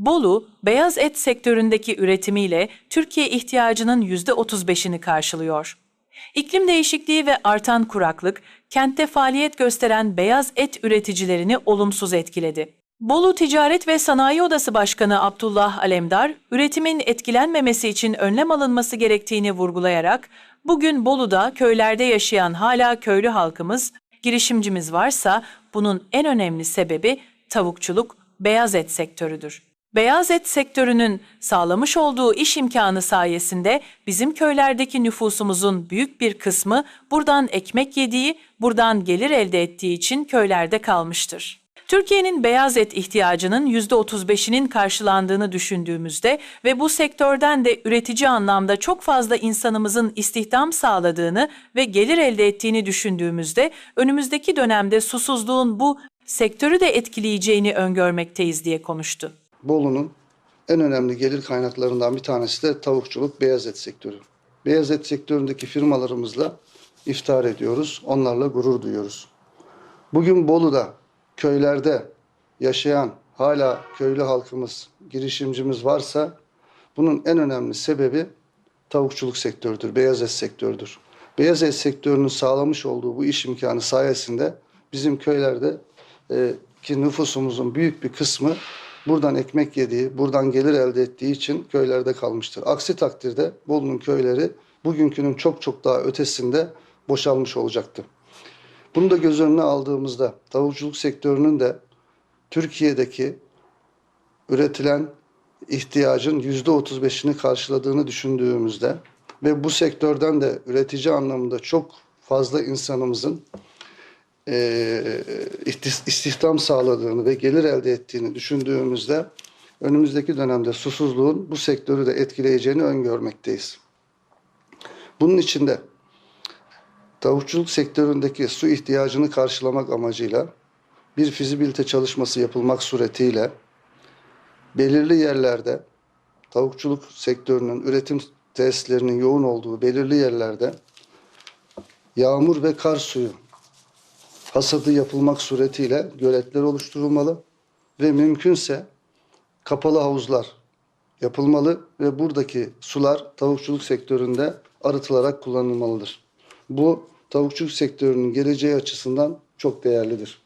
Bolu, beyaz et sektöründeki üretimiyle Türkiye ihtiyacının %35'ini karşılıyor. İklim değişikliği ve artan kuraklık, kentte faaliyet gösteren beyaz et üreticilerini olumsuz etkiledi. Bolu Ticaret ve Sanayi Odası Başkanı Abdullah Alemdar, üretimin etkilenmemesi için önlem alınması gerektiğini vurgulayarak, bugün Bolu'da köylerde yaşayan hala köylü halkımız, girişimcimiz varsa bunun en önemli sebebi tavukçuluk, beyaz et sektörüdür. Beyaz et sektörünün sağlamış olduğu iş imkanı sayesinde bizim köylerdeki nüfusumuzun büyük bir kısmı buradan ekmek yediği, buradan gelir elde ettiği için köylerde kalmıştır. Türkiye'nin beyaz et ihtiyacının %35'inin karşılandığını düşündüğümüzde ve bu sektörden de üretici anlamda çok fazla insanımızın istihdam sağladığını ve gelir elde ettiğini düşündüğümüzde önümüzdeki dönemde susuzluğun bu sektörü de etkileyeceğini öngörmekteyiz diye konuştu. Bolu'nun en önemli gelir kaynaklarından bir tanesi de tavukçuluk, beyaz et sektörü. Beyaz et sektöründeki firmalarımızla iftihar ediyoruz, onlarla gurur duyuyoruz. Bugün Bolu'da, köylerde yaşayan hala köylü halkımız, girişimcimiz varsa bunun en önemli sebebi tavukçuluk sektörüdür, beyaz et sektörüdür. Beyaz et sektörünün sağlamış olduğu bu iş imkanı sayesinde bizim köylerde e, ki nüfusumuzun büyük bir kısmı buradan ekmek yediği, buradan gelir elde ettiği için köylerde kalmıştır. Aksi takdirde Bolu'nun köyleri bugünkünün çok çok daha ötesinde boşalmış olacaktı. Bunu da göz önüne aldığımızda tavukçuluk sektörünün de Türkiye'deki üretilen ihtiyacın yüzde otuz beşini karşıladığını düşündüğümüzde ve bu sektörden de üretici anlamında çok fazla insanımızın ihtis- istihdam sağladığını ve gelir elde ettiğini düşündüğümüzde önümüzdeki dönemde susuzluğun bu sektörü de etkileyeceğini öngörmekteyiz. Bunun için de tavukçuluk sektöründeki su ihtiyacını karşılamak amacıyla bir fizibilite çalışması yapılmak suretiyle belirli yerlerde tavukçuluk sektörünün üretim tesislerinin yoğun olduğu belirli yerlerde yağmur ve kar suyu hasadı yapılmak suretiyle göletler oluşturulmalı ve mümkünse kapalı havuzlar yapılmalı ve buradaki sular tavukçuluk sektöründe arıtılarak kullanılmalıdır. Bu tavukçuluk sektörünün geleceği açısından çok değerlidir.